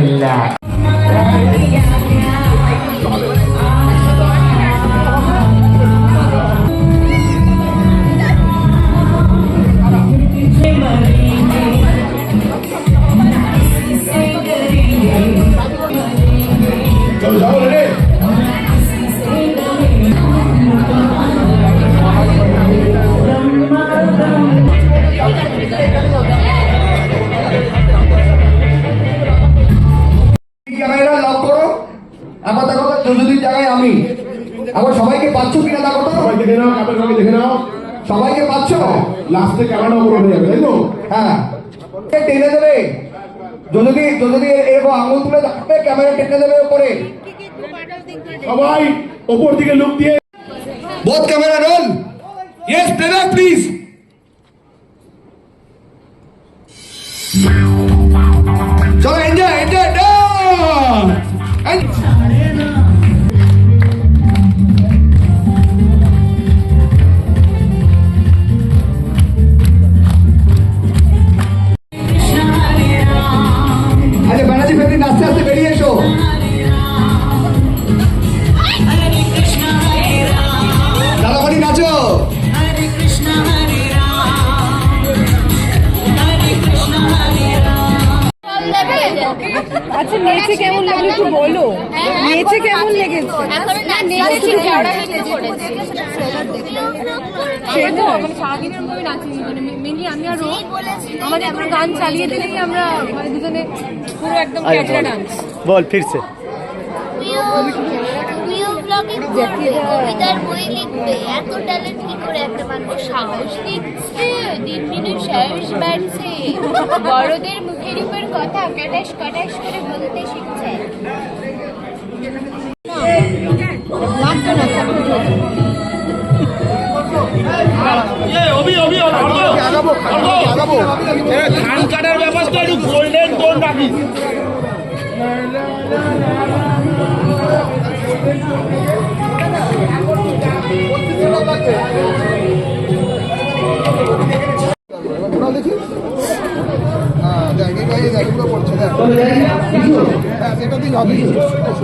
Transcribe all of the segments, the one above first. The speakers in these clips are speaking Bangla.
ഇല്ല এখন জায়গায় আমি। এখন সবাইকে পাচ্ছ কিনা দেখো তো সবাই দেখে নাও কাপের সঙ্গে দেখে নাও। সবাইকে পাচ্ছ? লাস্টে ক্যামেরা উপর হয়ে যাবে তাই তো? হ্যাঁ। টেনে দেবে। যদি যদি এরকম আঙুল তুলে থাকবে ক্যামেরা টেনে দেবে উপরে সবাই ওপর দিকে লুক দিয়ে। Both camera roll. Yes playback please চলো Oh. আচ্ছা নেচে কেমন লাগল একটু বলো? নেচে কেমন লেগেছে? মানে সারাদিনের মধ্যে নাচি মানে মেনলি আমি আর আমাদের কোনো গান চালিয়ে দিলেই আমরা মানে দুজনে পুরো একদম ক্যাটরা ডান্স বল ফিরছে। কবিতার বই লিখবে এত ট্যালেন্ট কি করে একটা মানুষ সাহস দিচ্ছে দিন দিনে সাহস বাড়ছে বড়দের মুখের উপর কথা কাটাস কাটাস করে বলতে শিখছে। ব্যবস্থা একটু গোল্ডেন গোল রাখিস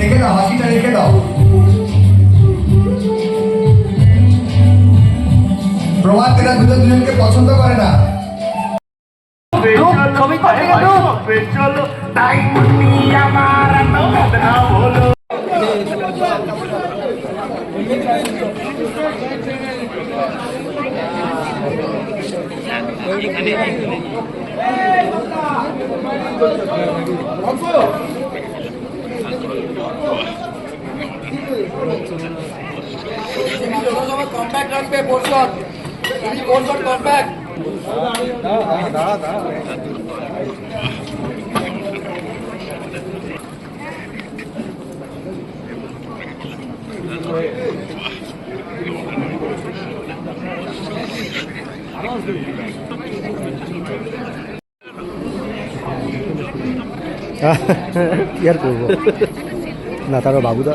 রেখে দাও হাসিটা রেখে দাও প্রভাত এরা দুজন দুজনকে পছন্দ করে না চলো রাখবে পোর্শন পোর্শন কম্প্যাক্ট কি আর করব? না তারও বাবুদা।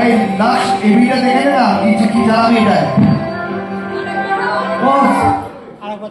এই লাস্ট এভিটা দেখে না কিছু কি চালাবি এটা? ও আরেকবার।